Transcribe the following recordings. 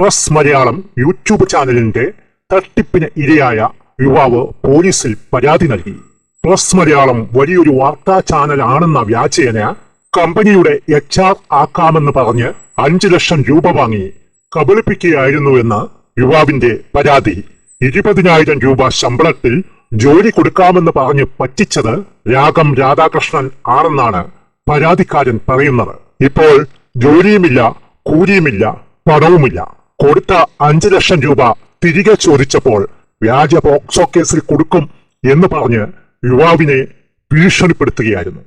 Press Malayalam YouTube ചാനലിന്റെ തട്ടിപ്പിന് ഇരയായ യുവാവ് പോലീസിൽ പരാതി നൽകി. പ്രസ് മലയാളം വലിയൊരു വാർത്താ ചാനൽ ആണെന്ന വ്യാജേന കമ്പനിയുടെ എച്ച് ആർ ആക്കാമെന്ന് പറഞ്ഞ് അഞ്ചു ലക്ഷം രൂപ വാങ്ങി കബളിപ്പിക്കുകയായിരുന്നുവെന്ന് യുവാവിന്റെ പരാതി. ഇരുപതിനായിരം രൂപ ശമ്പളത്തിൽ ജോലി കൊടുക്കാമെന്ന് പറഞ്ഞ് പറ്റിച്ചത് രാഗം രാധാകൃഷ്ണൻ ആണെന്നാണ് പരാതിക്കാരൻ പറയുന്നത്. ഇപ്പോൾ ജോലിയുമില്ല കൂലിയുമില്ല പണവുമില്ല. കൊടുത്ത അഞ്ചു ലക്ഷം രൂപ തിരികെ ചോദിച്ചപ്പോൾ വ്യാജ പോക്സോ കേസിൽ കൊടുക്കും എന്ന് പറഞ്ഞ് യുവാവിനെ ഭീഷണിപ്പെടുത്തുകയായിരുന്നു.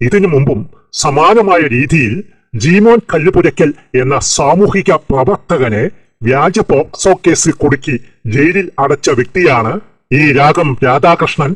ഇതിനു മുമ്പും സമാനമായ രീതിയിൽ ജീമോൻ കല്ലുപുരയ്ക്കൽ എന്ന സാമൂഹിക പ്രവർത്തകനെ വ്യാജ പോക്സോ കേസിൽ കുടുക്കി ജയിലിൽ അടച്ച വ്യക്തിയാണ് ഈ രാഗം രാധാകൃഷ്ണൻ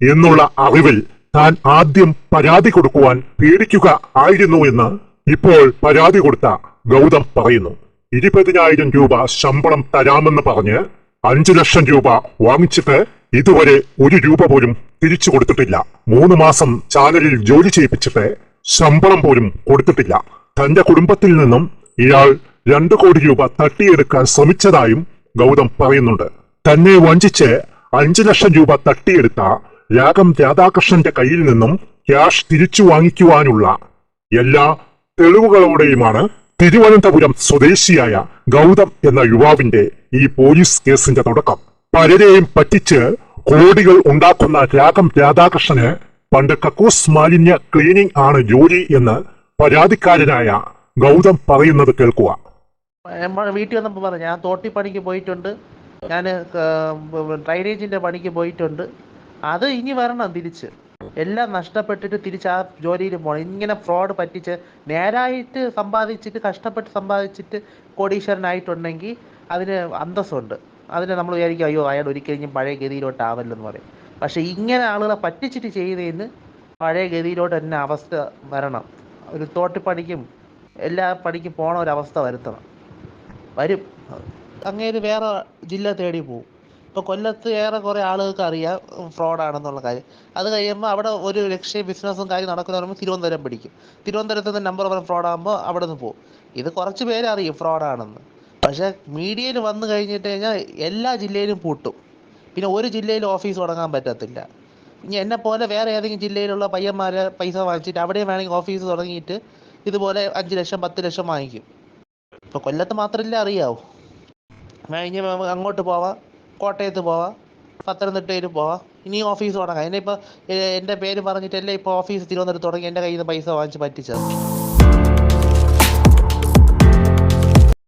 എന്നുള്ള അറിവിൽ താൻ ആദ്യം പരാതി കൊടുക്കുവാൻ പേടിക്കുക ആയിരുന്നു എന്ന് ഇപ്പോൾ പരാതി കൊടുത്ത ഗൗതം പറയുന്നു. ഇരുപതിനായിരം രൂപ ശമ്പളം തരാമെന്ന് പറഞ്ഞ് അഞ്ചു ലക്ഷം രൂപ വാങ്ങിച്ചിട്ട് ഇതുവരെ ഒരു രൂപ പോലും തിരിച്ചു കൊടുത്തിട്ടില്ല. മൂന്ന് മാസം ചാനലിൽ ജോലി ചെയ്യിപ്പിച്ചിട്ട് ശമ്പളം പോലും കൊടുത്തിട്ടില്ല. തന്റെ കുടുംബത്തിൽ നിന്നും ഇയാൾ രണ്ടു കോടി രൂപ തട്ടിയെടുക്കാൻ ശ്രമിച്ചതായും ഗൗതം പറയുന്നുണ്ട്. തന്നെ വഞ്ചിച്ച് അഞ്ചു ലക്ഷം രൂപ തട്ടിയെടുത്ത രാഗം രാധാകൃഷ്ണന്റെ കയ്യിൽ നിന്നും ക്യാഷ് തിരിച്ചു വാങ്ങിക്കുവാനുള്ള എല്ലാ തെളിവുകളോടെയുമാണ് തിരുവനന്തപുരം സ്വദേശിയായ ഗൗതം എന്ന യുവാവിന്റെ ഈ പോലീസ് കേസിന്റെ തുടക്കം. പലരെയും പറ്റിച്ച് കോടികൾ ഉണ്ടാക്കുന്ന രാഗം രാധാകൃഷ്ണന് പണ്ട് കക്കൂസ് മാലിന്യ ക്ലീനിംഗ് ആണ് ജോലി എന്ന് പരാതിക്കാരനായ ഗൗതം പറയുന്നത് കേൾക്കുക. വീട്ടിൽ വന്നപ്പോൾ പറഞ്ഞു ഞാൻ തോട്ടി പണിക്ക് പോയിട്ടുണ്ട് ഞാൻ ഡ്രൈനേജിന്റെ പണിക്ക് പോയിട്ടുണ്ട്. അത് ഇനി വരണം തിരിച്ച്. എല്ലാം നഷ്ടപ്പെട്ടിട്ട് തിരിച്ച് ആ ജോലിയിൽ പോകണം ഇങ്ങനെ ഫ്രോഡ് പറ്റിച്ച് നേരായിട്ട് സമ്പാദിച്ചിട്ട് കഷ്ടപ്പെട്ട് സമ്പാദിച്ചിട്ട് കോടീശ്വരനായിട്ടുണ്ടെങ്കിൽ അതിന് അന്തസ്സുണ്ട്. അതിന് നമ്മൾ വിചാരിക്കും അയ്യോ അയാൾ ഒരിക്കലും പഴയ ഗതിയിലോട്ട് ആവല്ലെന്ന് പറയും. പക്ഷേ ഇങ്ങനെ ആളുകളെ പറ്റിച്ചിട്ട് ചെയ്തതിന് പഴയ ഗതിയിലോട്ട് തന്നെ അവസ്ഥ വരണം. ഒരു തോട്ടിപ്പണിക്കും എല്ലാ പണിക്കും പോണ ഒരവസ്ഥ വരുത്തണം. വരും. അങ്ങേര് വേറെ ജില്ല തേടി പോകും ഇപ്പോൾ കൊല്ലത്ത് ഏറെ കുറേ ആളുകൾക്ക് അറിയാം ഫ്രോഡാണെന്നുള്ള കാര്യം. അത് കഴിയുമ്പോൾ അവിടെ ഒരു ലക്ഷ്യ ബിസിനസ്സും കാര്യം നടക്കുന്ന പറയുമ്പോൾ തിരുവനന്തപുരം പിടിക്കും. തിരുവനന്തപുരത്ത് നിന്ന് നമ്പർ പറഞ്ഞ ഫ്രോഡാകുമ്പോൾ അവിടെ നിന്ന് പോകും ഇത് കുറച്ച് പേര് അറിയും ഫ്രോഡാണെന്ന് പക്ഷേ മീഡിയയിൽ വന്നു കഴിഞ്ഞിട്ട് കഴിഞ്ഞാൽ എല്ലാ ജില്ലയിലും പൂട്ടും. പിന്നെ ഒരു ജില്ലയിൽ ഓഫീസ് തുടങ്ങാൻ പറ്റത്തില്ല. ഇനി എന്നെ പോലെ വേറെ ഏതെങ്കിലും ജില്ലയിലുള്ള പയ്യന്മാരെ പൈസ വാങ്ങിച്ചിട്ട് അവിടെയും വേണമെങ്കിൽ ഓഫീസ് തുടങ്ങിയിട്ട് ഇതുപോലെ അഞ്ച് ലക്ഷം പത്ത് ലക്ഷം വാങ്ങിക്കും. ഇപ്പോൾ കൊല്ലത്ത് മാത്രമല്ല അറിയാവൂ. കഴിഞ്ഞ് അങ്ങോട്ട് പോവാം. കോട്ടയത്ത് പോവാം പത്തനംതിട്ടയിൽ പോവാം. ഇനി ഓഫീസ് തുടങ്ങാം. എന്നെ ഇപ്പോൾ എന്റെ പേര് പറഞ്ഞിട്ടല്ലേ ഇപ്പോൾ ഓഫീസ് തിരുവനന്തപുരത്ത് തുടങ്ങി എന്റെ കയ്യിൽ നിന്ന് പൈസ വാങ്ങിച്ച് പറ്റിച്ചത്.